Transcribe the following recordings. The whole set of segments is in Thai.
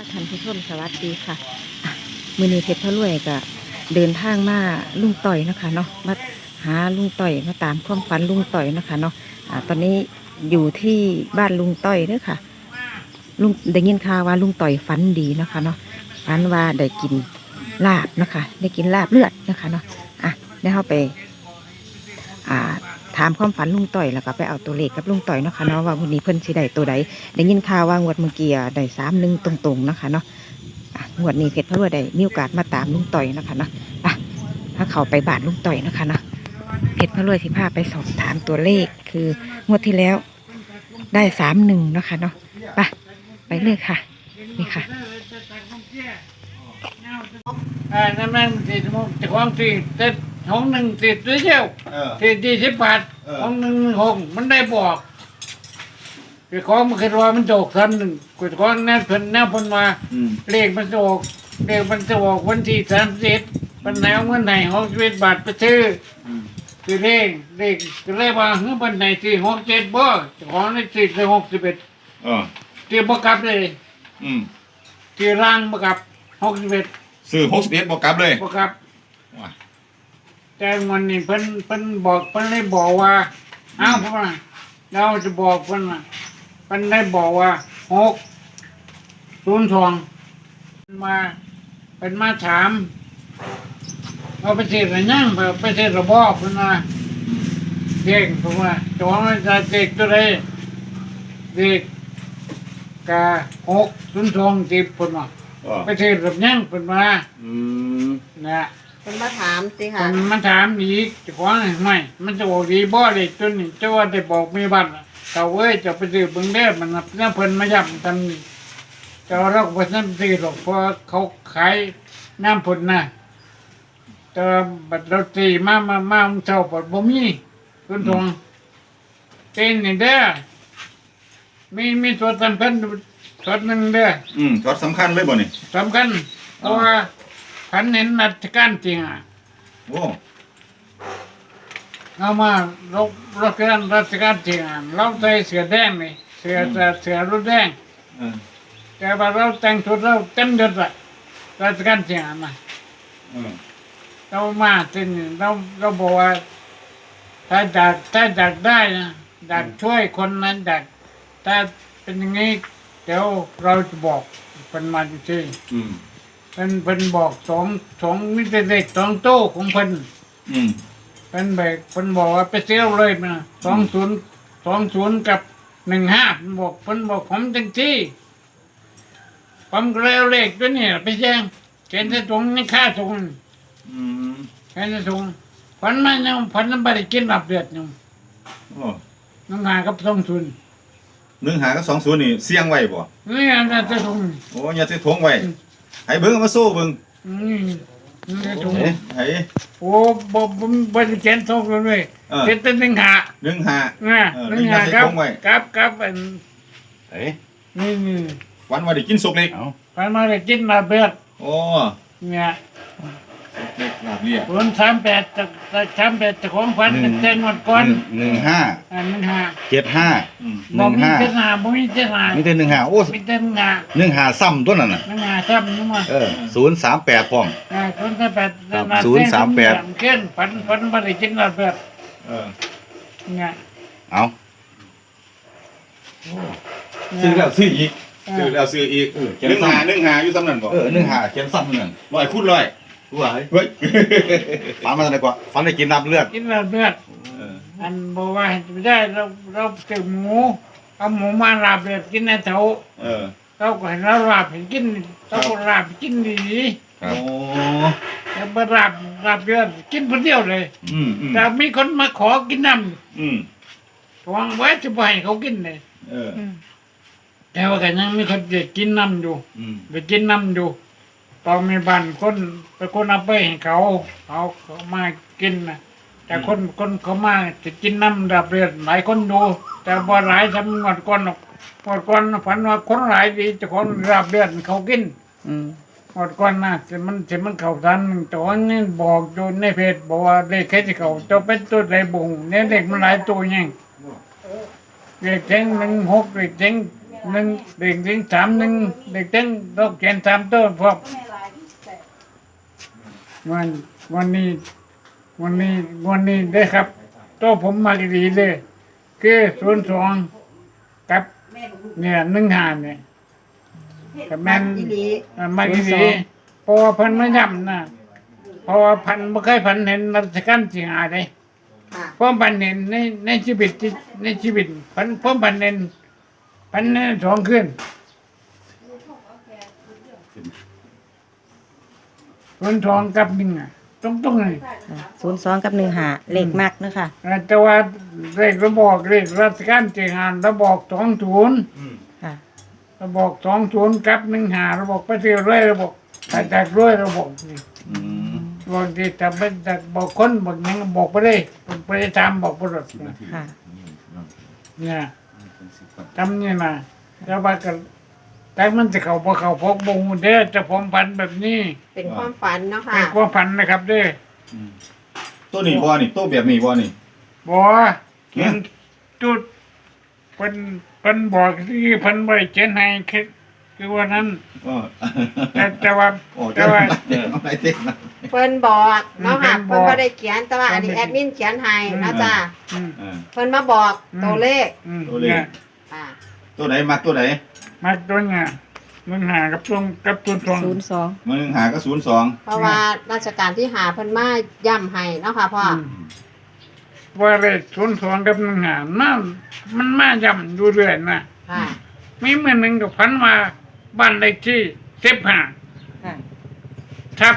ท่านผู้ชมสวัสดีค่ะมือนีเพชรพะรวยก็เดินทางมาลุงต่อยนะคะเนาะมาหาลุงต่อยมาตามความฝันลุงต่อยนะคะเนาะอ่าตอนนี้อยู่ที่บ้านลุงต่อยเด้อค่ะลุงได้ยินข่าวว่าลุงต่อยฝันดีนะคะเนาะฝันว่าได้กินลาบนะคะ ได้กินลาบเลือดนะคะเนาะอะได้เข้าไป อ่าามความฝันลุงต่อยแล้วก็ไปเอาตัวเลขกับลุงต่อยเนาะค่ะเนาะว่าวันนี้เพิ่นสิได้ตัวใดได้ยินข่าวว่างวดเมื่อกี้ได้สามหนึ่งตรงๆเนาะค่ะเนาะอะงวดนี้เพชรพระรวยได้มีโอกาสมาตามลุงต่อยเนาะค่ะเนาะอะถ้าเขาไปบ้านลุงต่อยเนาะค่ะเนาะเพชรพระรวยสิพาไปสอบถามตัวเลขคืองวดที่แล้วได้สามหนึ่งเนาะค่ะเนาะไปไปเลยค่ะ นี่ค่ะอ่าน้ำแม่งติดมุกจากความติดติด ห้องหนึ่งติดด้วยเชียวเออ ติดยี่สิบบาทเออห้องหนึ่งหกมันได้บอกไปของมันคือว่ามันโจกทันหนึ่งกูจะของแน่เพิ่นแน่เพิ่นมา อืมเลขมันจะออกเลขมันจะออกวันที่สามสิบมันแล้วเมื่อไหร่หกสิบเอ็ดบาทไปซื้ออืมคือเลขเลขก็เลยว่าเฮ้ยวันไหนที่หกเจ็ดบ่เจ้าของได้ติดเลยหกสิบเอ็ดเออที่บ่กลับเลยอืมที่ร่างบ่กลับหกสิบเอ็ดซื้อหกสิบเอ็ดบอกกลับเลยบ่กลับว้า แต่วันนี้เพิ่นเพิ่นบอกเพิ่นได้บอกว่าอ้าวเพิ่นว่าเราจะบอกเพิ่นว่าเพิ่นได้บอกว่าหกศูนย์ทองมาเป็นมาถามเอาไปเสร็จหรือยังไปเสร็จระบอบเพิ่นว่าเด็กเพิ่นว่าจองจะเด็กตัวใดเด็กกะหกศูนย์ทองติบเพิ่นว่าเออไปเสร็จแบบยังเพิ่นว่าอืมนะ เป็นมาถามสิค่ะมันมาถามอีกจะขอให้ไม่มันจะบอกดีบ่เลยจนนี่เจ้าว่าได้บอกมีบัตรเขาเอ้ยจะไปซื้อเบิ่งเด้อมันน่ะน่าเพิ่นมาย้ำทำนี่แต่ว่าเราก็บ่ทันซื้อหรอกเพราะเขาขายน้ำผลน่ะแต่ว่าบัตรเราตีมามามาเจ้าบัตรบ่มีคุณทองเต้นนี่เด้อมีมีตัวสำคัญตัวหนึงเด้อ อืมช็อตสำคัญเลยบ่นี่ สำคัญเพราะว่า พันเห็นราชการจริงอะโอ้เอามาเราเราเกินราชการจริงอะเราใส่เสื้อแดงนี่เสื้อเสื้อเสื้อรุ่นแดงเออแต่ว่าเราแต่งชุดเราเต็มยศอะราชการจริงอะนะเออเรามาที่นี่เราเราบอกว่าถ้าอยากถ้าอยากได้นะอยากช่วยคนนั้นอยากถ้าเป็นอย่างนี้เดี๋ยวเราจะบอกเป็นมาจริงอืมๆ เป็นเป็นบอกสองสองมิตรเด็กสองโต้ของเพิ่นอืมเป็นเบรกเป็นบอกว่าไปเซลเลยนะสองศูนย์สองศูนย์กับหนึ่งห้าเป็นบอกเป็นบอกผมจังที่ผมก็เลยเอาเลขตัวนี้ไปแจ้งเขียนใส่ถุงนี่ค่าถุงอืมเขียนใส่ถุงพันมันยังพันมันไม่ได้กินหลับเดือดยังโอ้น้องหากับสองศูนย์หนึ่งหากับสองศูนย์นี่เสี่ยงไว้บ่นี่อันนั้นใส่ถุงโอ้อย่าใส่ถุงไว้ ให้เบิ่งเอามาโซ่เบิ่งนี่นี่ใส่ถุงเอ้ไอ้โอ้บ่บ่บ่ได้เขียนสองศูนย์เลยเออ เขียนแต่หนึ่งหาหนึ่งหานะเออหนึ่งหาหนึ่งหาใส่ครับถุงไว้ ครับครับอันไอ้นี่นี่วันว่าได้กินสุกเล็กพันมาได้กินหลับเดือดโอ้เนี่ยสุก เล็กลาบเลียศูนย์สามแปดจะจะสามแปดจะของขวัญหนึ่งเต้นวันก่อนหนึ่งห้าอันหนึ่งห้าเจ็ดห้า อืมหนึ่งมีห้า เจ็ดห้าบ่มีเจ็ดห้านี่เป็นหนึ่งห้าโอ้มีเจ็ดห้าหนึ่งห้าซ้ำตัวนั้นน่ะ หนึ่งห้าซ้ำนึกว่าเออศูนย์สามแปดพร้อมอ่าศูนย์สามแปดครับมาศูนย์สามแปดเกินฝันฝันมาได้กินหลับเดือดเออเนี่ยเอาซื้อแล้วซื้ออีกซื้อแล้วซื้ออีกเออหนึ่งหาหนึ่งหาอยู่สำนั่นบ่เออหนึ่งห้าเขียนซ้ำนั่นร้อยคูณร้อย รู้ไหมเฮ้ยฝันมาอะไรกว่าฝันได้กินน้ำเลือดกินหลับเดือดเอออันบอกว่าไม่ได้เราเราซื้อหมูเอาหมูมาลาบเดือดกินในเถาเออเราก็ให้เราลาบให้กินเราก็ลาบให้กินดีครับโอ้แต่บลาบลาบเดือดกินคนเดียวเลยอืมอืมแต่มีคนมาขอกินน้ำอืมวางไว้จะไปให้เขากินเลยเออแต่ว่าก็ยังมีคนจะกินน้ำอยู่อืม ไปกินน้ำอยู่ ตอนมีบ้านคนไปคนเอาไปให้เขาเขาเขามากินนะแต่คนคนเขามาจะกินน้ำดับเลือดหลายคนดูแต่บ่หลายทำงวดก่อนหรอกงวดก่อนฝันว่าคนหลายดีเจะคนดับเลือดเขากินอืมงวดก่อนนะแต่มันแต่มันเขาทันแต่ว่านี่บอกอยู่ในเพจบอกว่าเลขแค่ที่เขาจะเป็นตัวใดบุงเนี่ยเด็กมันหลายตัวยังเด็กเจ๊งหนึ่งหกเด็กเจ๊งหนึ่งเด็กถึงสามหนึ่งเด็กถึงดอกเขียนสามต้นพร้อม วันวันนี้ วันนี้วันนี้ได้ครับโตัวผมมาดีๆเลย คือศูนย์สองกับเนี่ยหนึ่งหาเนี่ยกับแม่นอีหลีอ่ามาดีๆเพราะว่าเพันไม่ย้ำนะเพราะว่าพันไม่เคยพันเห็นรัชกาลที่หาเลยค่ะเพราะพันเห็นในในชีวิตที่ในชีวิตพันเพราะพันเห็นพันเห็นสองขึ้น ศูนย์สองกับหนึ่งอะตรงๆเลยศูนย์สองกับหนึ่งหาเลขมักเนาะคะแต่ว่าเลขระบอกเลขรัชกาลที่หาระบอกสองศูนย์ค่ะ ระบอกสองศูนย์กับหนึ่งหาระบอกไปเที่ยวเรื่อยระบอกแต่จากเรื่อยระบอกนี่อืมบอกที่ทำเป็นจากบอกคนบอกหยังบอกไปเลยบอกไปตามบอกไปหมดค่ะเนี่ยทำนี่นะแล้วว่ากัน แต่มันจะเข้าพอเข้าพกบงเด้อจะผมพันแบบนี้เป็นความฝันเนาะค่ะเป็นความพันนะครับเด้อตัวนี้บ่นี่ตัวแบบนี้บ่นี่บอกเขียนจุดเป็นเป็นบอกที่เพันไว้เขียนให้คือคือว่านั้นก็แต่แต่ว่า โอ้แต่จะว่าอะไรเต็มนะเพิ่นบอกเนาะค่ะเพิ่เพิ่นบอกนบ่ได้เขียนแต่ว่าอันนี้แอดมินเขียนให้เนาะจ้าอืม อ่า เพิ่นมาบอกอืมตัวเลขอืมตัวเลข เนี่ยอ่าตัวไหนมักตัวไหน มาตัวเนี่ยมันหากับตรงกับตัวตรงศูนย์สองมือหาก็ศูนย์สองเพราะว่าราชการที่หาเพิ่นมาย่ำให้เนาะค่ะพ่ออมว่าเลยศูนย์สองกับหนึ่งหามันมันมาย่ำอยู่เรื่อยนะค่ะมีเมื่อหนึ่งกับพันมาบ้านเลขที่สิบห้าค่ะทับ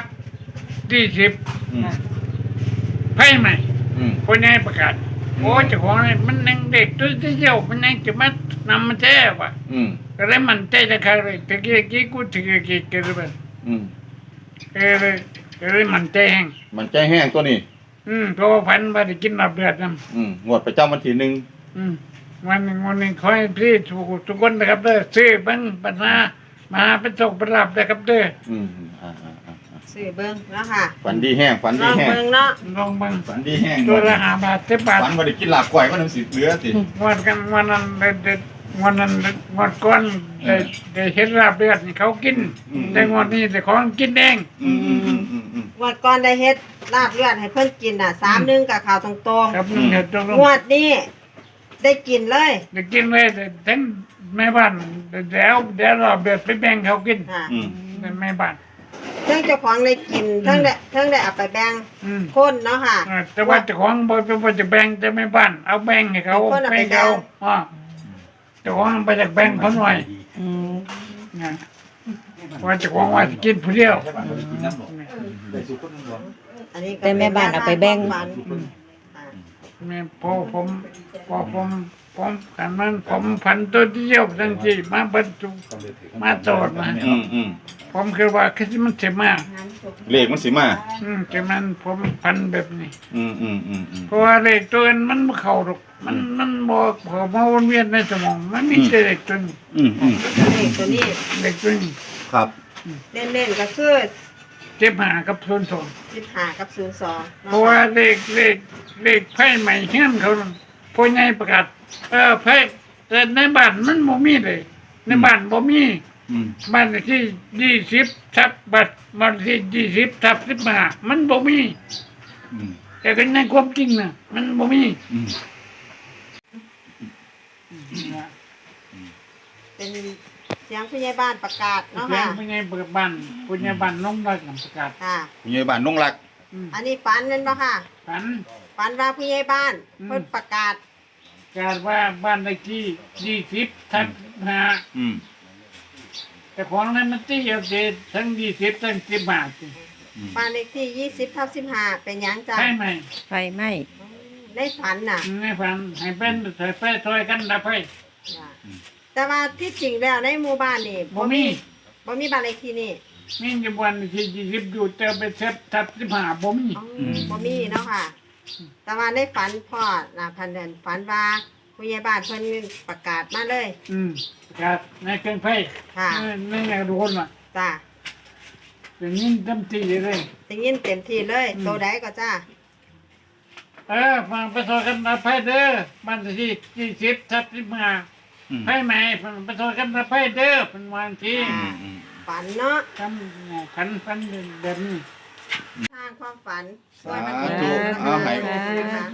ที่สิบอืมไพ่ใหม่อืม คนนี้ประกาศโอ้เจ้าของนี่มันยังเด็กตัวเดียวมันยังจะมานำมาแท้วะอืม ก็เลยมันใจจะขาดเลยตะกี้กี้กูตะกี้กี้กันเลยอืมก็เลยก็เลยมันใจแห้งมันใจแห้งตัวนี้ อืมเพราะว่าพันมาได้กินรับเลือดนะอืมงวดประจำวันที่หนึ่งอืมวันหนึ่งวันหนึ่งขอให้พี่ทุกทุกคนนะครับเด้อซื้อเบังปัญหามาเป็นโชคเป็นลาบนะครับเด้ออืมอ่าอ่าอ่าอ่าสื่อเบิ่งเนาะค่ะฝันดีแห้งฝันลดีองแห้งเบิ่งเนาะลองเบังฝันดีแห้งตัวละห้าบาทสิบบาท ฝันว่าได้กินลาบก้อยก็น้ำสิเหลือสิ วันกันวันนั้นเด็ดเด็ด วันนั้นวันก่อนได้ได้เห็นลาบเลือดนี่เขากินแต่งวันนี้แต่ของกินเองอืมอืมอืมอืมอืม งวดก่อนได้เฮ็ดลาบเลือดให้เพิ่นกินน่ะ31กับข่าวตรงครับนึงเห็ดตรงๆงวดนี้ได้กินเลยได้กินเลยแต่ทั้งแม่บ้านเดี๋ยวเดี๋ยวเราเบียดไปแบ่งเขากินค่ะอืมแม่บ้าน เทั้งเจ้าของได้กินเทั้งได้เทั้งได้เอาไปแบ่งอืมคนเนาะค่ะ อ่าแต่ว่าเจ้าของบ่บ่จะแบ่งแต่แม่บ้าน เอาแบ่งให้เขาเป็นคนเอาไปให้เขาแบ่งอ่าเจ้าของไปจากแบ่งเขาหน่อยอืมนะว่าเจ้าของว่าจะกินผู้เดียวอันนี้ก็แต่แม่บ้านเอาไปแบ่งเป็นความฝันค่ะแม่พอผมพอผม ผมกันนั้นผมพันตัวเดียวทั้งที่มาบรรจุมาโจทย์มาอืมอืมผมคือว่าคือมันจะมาเลขมันสิมา อืมแต่มันผมพันแบบนี้ อืมอืมอืมอืมเพราะว่าเลขตัวนั้นมันบ่เข้าหรอกมันมันบอกพอมาวนเวียนในสมองมันมีแต่เลขตัวนี้อืมอืมเลขตัวนี้เลขตัวนี้ครับเน้นๆก็คือเจ็บหากับส่วนสอง15กับ02เพราะว่าเลขเลขเลขไพ่ใหม่เฮียนเขานั่น พ่อใหญ่ประกาศเออไพ่แต่ในบ้านมันบ่มีเลย ในบ้านบ่มีอืมบ้านเลขที่ยี่สิบทับบัตรบ้านเลขที่ยี่สิบทับสิบห้ามันบ่มี อืมแต่ก็ในความจริงน่ะมันบ่มีอืมเป็นเสียงผู้ใหญ่บ้านประกาศเนาะเพียงค่ะผู้ใหญ่เปิดบ้านผู้ใหญ่บ้านน้องรักนำประกาศค่ะผู้ใหญ่บ้านนงรักอืมอันนี้ฝันนั่นบ่ค่ะ ฝัน ฝันว่าผู้ใหญ่บ้านอืม เพิ่นประกาศการว่าบ้านเลขที่ยี่สิบทับห้าอืมแต่ของนั้นมันที่เอาเดทั้งยี่สิบทั้งสิบห้าสิอืมบ้านเลขที่20ทับ15เป็นหยังจ้ะใช่ไหมไฟไหม้ในฝันน่ะในฝันให้เป็นใส่ไฟถอยกันดับไฟจ้ะแต่ว่าที่จริงแล้วในหมู่บ้านนี่บ่มีบ่มีบ้านเลขที่นี่มีอยู่วันที่ยี่สิบอยู่แต่ไปเซฟทับสิบห้าบ่มี อ๋อบ่มีเนาะค่ะ แต่ว่าในฝันพ่อน่ะพันเดินฝันว่าผู้ใหญ่บ้านเพิ่นประกาศมาเลย อืมประกาศในเครื่องไฟค่ะในในงานทุกคนว่ะจ้ะอย่างนี้เต็มที่เลยได้ยินเต็มที่เลยอืมตัวใดก็จ้าเออฟังไปถอยกันดับไฟเด้อบ้านเลขที่ยี่สิบทับสิบห้าอืมไพ่ไหมเพิ่นประสบกับไพ่เด้อเป็นวันที่อืมอืมฝันเนาะทำขันฟันเดิน เดินทางความฝันสาธุธุเอาให้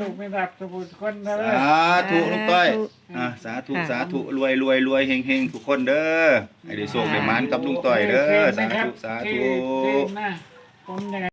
ถูกไม่ดับสมุดคนเด้อสาธุลุงต้อยสาธุอ่าสาธุค่ะ สาธุรวยรวยรวยเฮงเฮงทุกคนเด้อให้ได้โชคได้หมานกับลุงต้อยเด้อสาธุสาธุที่ที่นะผมยังไง